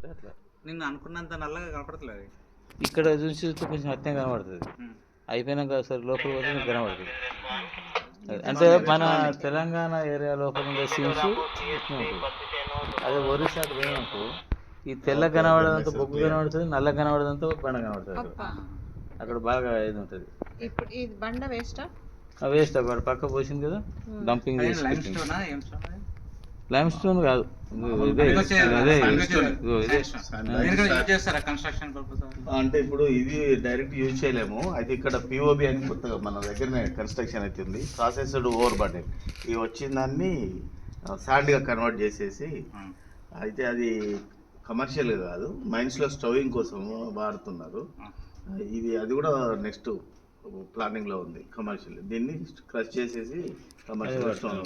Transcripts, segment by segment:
అంటే అట్లా. నిన్ను అనుకున్నంత నల్లగా కనపడట్లేదు ఇక్కడ చూసి చూస్తే కొంచెం అత్యం కనబడుతుంది. అయిపోయినాక సరే లోపల పోతే నీకు కనబడుతుంది. అంటే మన తెలంగాణ ఏరియా లోపల ఉండే సీన్స్ అదే ఒరిస్సా అటు పోయినప్పుడు ఈ తెల్ల కనబడదంతా బొగ్గు కనబడుతుంది నల్ల కనబడదంతా బండ కనబడుతుంది. అక్కడ. బాగా ఇది ఉంటుంది. ఇప్పుడు ఇది బండ వేస్టా ఆ? వేస్ట్ అక్కడ పక్క పోసింది కదా డంపింగ్? లైమ్ స్టోన్ కాదు. అంటే ఇప్పుడు ఇది డైరెక్ట్ యూజ్ చేయలేము. అయితే ఇక్కడ పిఓబి అని కొత్తగా మన దగ్గరనే కన్స్ట్రక్షన్ అవుతుంది ప్రాసెస్డ్ ఓవర్ బటన్ ఈ వచ్చిన దాన్ని సాండ్గా కన్వర్ట్ చేసేసి అయితే అది కమర్షియల్ కాదు. మైన్స్లో స్టవింగ్ కోసం వాడుతున్నారు. ఇది అది కూడా నెక్స్ట్ ప్లానింగ్లో ఉంది కమర్షియల్ దీన్ని క్రష్ చేసేసి కమర్షియల్ స్టోన్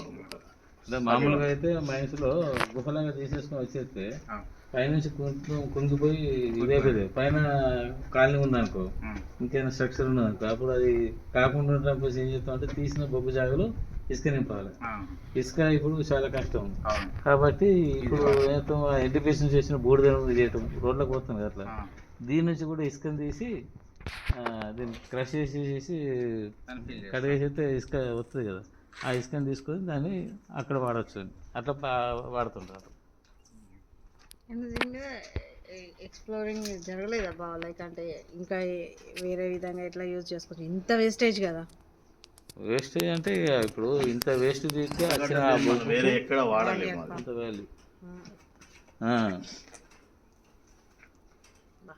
మామూలుగా అయితే మైన్స్లో గుహలాగా తీసేసుకొని వచ్చేస్తే పైనుంచి కుంగు కుంగిపోయి ఇదైపోతుంది పైన కాలనీ ఉందనుకో ఇంకేమైనా స్ట్రక్చర్ ఉన్నదనుకో అప్పుడు అది కాకుండా ఉండడం ఏం చేస్తాం అంటే తీసిన బొగ్గు జాగలో ఇసుక నింపాలి. ఇసుక ఇప్పుడు చాలా కష్టం. కాబట్టి ఇప్పుడు ఏదో ఎడ్యుకేషన్ చేసిన బూడిద చేయటం రోడ్లకు పోతుంది కదా అట్లా. దీని నుంచి కూడా ఇసుకని తీసి దీన్ని క్రష్ దాన్ని fill చేస్తారు. కడిగేసితే ఇసుక వస్తుంది కదా. ఆ ఇసుకని తీసుకొని దాన్ని అక్కడ వాడచ్చు. అని అట్లా పా- వాడుతుంటారు. ఎక్స్ప్లోరింగ్ జరగలేదు అబ్బా లైక్ అంటే ఇంకా వేరే విధంగా ఎట్లా యూజ్ చేసుకోవచ్చు ఇంత వేస్టేజ్ కదా. వేస్టేజ్ అంటే ఇక ఇప్పుడు ఇంత వేస్ట్ తీస్తే వేరే ఎక్కడ. అంత వాల్యూ